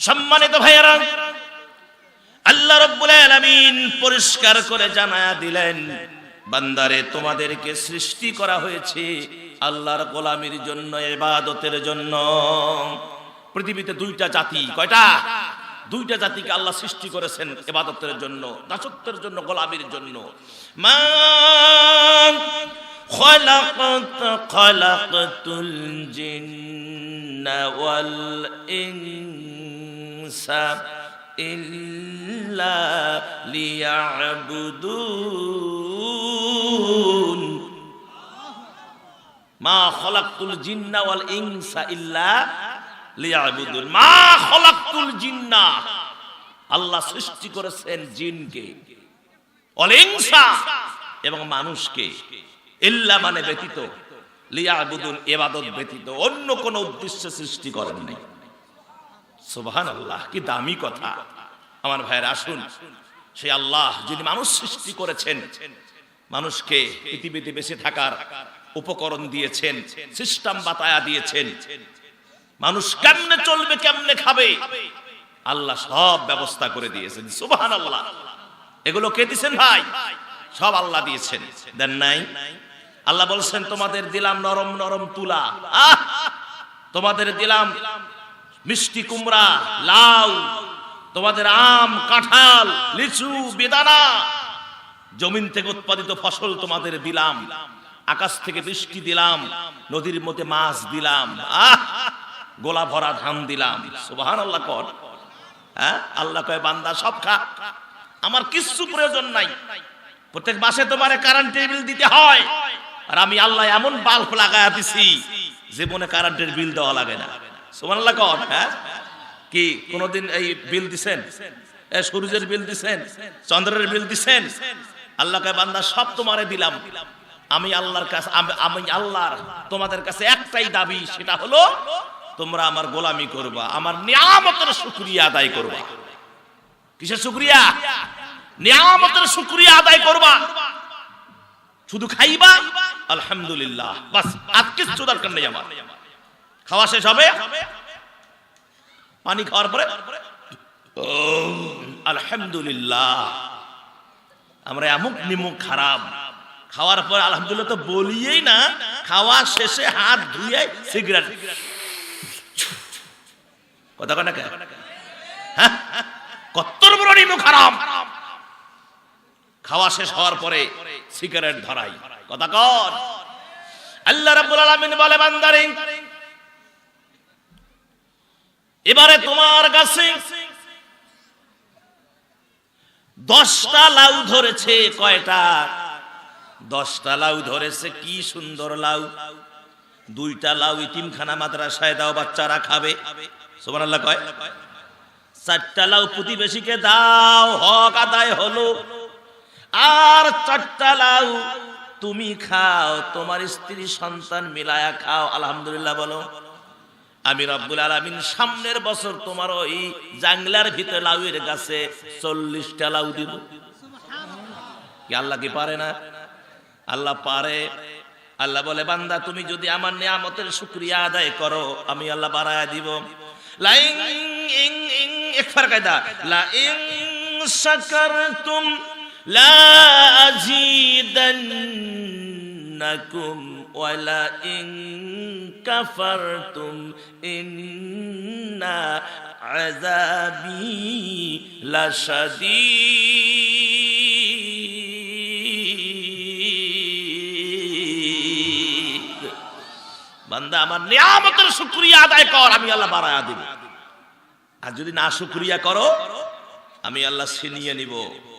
সম্মানিত ভাইয়েরা আল্লাহ রব্বুল আলামিন পরিষ্কার করে জানায়া দিলেন বান্দারে তোমাদেরকে সৃষ্টি করা হয়েছে আল্লাহর গোলামির জন্য ইবাদতের জন্য পৃথিবীতে দুইটা জাতি কয়টা দুইটা জাতিকে আল্লাহ সৃষ্টি করেছেন ইবাদতের জন্য দাসত্বের জন্য গোলামির জন্য মা خلقت خلقت الجن والإنس إلا ليعبدون মা খলাকুল জিন্না ওয়াল ইনসা ইল্লা লিয়াবুদুন মা খলাকুল জিন্না আল্লাহ সৃষ্টি করেছেন জিনকে ওয়াল ইনসা এবং মানুষকে ইল্লা মানে ব্যতীত লিয়াবুদুন ইবাদত ব্যতীত অন্য কোন উদ্দেশ্যে সৃষ্টি করেন নাই সুবহানাল্লাহ, কি দামি কথা। আমার ভাইয়ের, আসুন। সেই আল্লাহ যিনি মানুষ সৃষ্টি করেছেন, মানুষকে পৃথিবীতে বেঁচে থাকার উপকরণ দিয়েছেন, সিস্টেম বাতায়া দিয়েছেন। মানুষ কেমনে চলবে, কেমনে খাবে, আল্লাহ সব ব্যবস্থা করে দিয়েছেন। সুবহান আল্লাহ এগুলো কে দিয়েছেন ভাই? সব আল্লাহ দিয়েছেন। দেন নাই? আল্লাহ বলছেন, তোমাদের দিলাম নরম নরম তুলা! তোমাদের দিলাম মিষ্টি কুমড়া, লাউ, তোমাদের আম, কাঁঠাল, লিচু, বেদানা, জমিন থেকে উৎপাদিত ফসল তোমাদের দিলাম, আকাশ থেকে বৃষ্টি দিলাম, নদীর মধ্যে মাছ দিলাম গোলা ভরা ধান দিলাম। সুবাহান আল্লাহ কর। হ্যাঁ আল্লাহ কয়, বান্দা, সব খা। আমার কিচ্ছু প্রয়োজন নাই। প্রত্যেক মাসে তোমার কারেন্টের বিল দিতে হয়। আর আমি আল্লাহ এমন বাল্ব লাগায় দিছি জীবনে কারেন্টের বিল দেওয়া লাগে না। সুবান আল্লাহ কর হ্যাঁ? কি, কোনদিন এই বিল দিছেন? সূর্যের বিল দিছেন? চন্দ্রের বিল দিছেন? আল্লাহকে বান্দা, সব তোমারে দিলাম। আমি আল্লাহর কাছে আমি- আল্লাহর, তোমাদের কাছে একটাই দাবি, সেটা হলো তোমরা আমার গোলামি করবা, আমার নিয়ামতের শুকরিয়া আদায় করবা। কিসের শুকরিয়া? নিয়ামতের শুকরিয়া আদায় করবা। শুধু খাইবা? আলহামদুলিল্লাহ। বাস, আর কিচ্ছু দরকার নেই আমার। খাওয়া শেষ হবে? পানি খাওয়ার পরে? আলহামদুলিল্লাহ। আমরা এমুক নিমুক খারাপ। খাওয়ার পর আলহামদুলিল্লাহ তো বলিয়েই না, খাওয়া শেষে হাত ধুয়ে সিগারেট। কথা কয় না কে? হ্যাঁ? কত্তর বড় নিমুখ খারাপ। খাওয়া শেষ হওয়ার পরে সিগারেট ধরাই। কথা কর আল্লাহ রাব্বুল আলামিন বলে, বান্দারে এবারে তোমার কাছে দশটা লাউ ধরেছে, কয়টা? দশটা লাউ ধরেছে, কি সুন্দর লাউ। দুইটা লাউ ইতিমখানা মাদ্রাসায় দাও, বাচ্চারা খাবে। সুবহানাল্লাহ কয়। চারটা লাউ প্রতিবেশীকে দাও, হক আদায় হলো। আর চারটা লাউ তুমি খাও, তোমার স্ত্রী সন্তান মিলায়া খাও, আলহামদুলিল্লাহ বলো। আমি রব্বুল আলামিন সামনের বছর তোমার ওই জাংলার ভিতরে লাউয়ের গাছে চল্লিশটা লাউ দিব। আল্লাহ কি পারে না? আল্লাহ পারে। আল্লাহ বলে, বান্দা, তুমি যদি আমার নিয়ামতের শুক্রিয়া আদায় করো, আমি আল্লাহ বাড়ায় দিব। লাইং, ইং ইং, একবার কায়দা। লা ইং শাকারতুম লা আযীদান্নাকুম ইং কাফারতুম ইন্না আযাবি লাশাদীদ। বান্দা, আমার নিয়ামতের শুকরিয়া আদায় কর, আমি আল্লাহ বাড়ায়া দিব। আর যদি না শুকরিয়া করো, আমি আল্লাহ ছিনিয়ে নিব।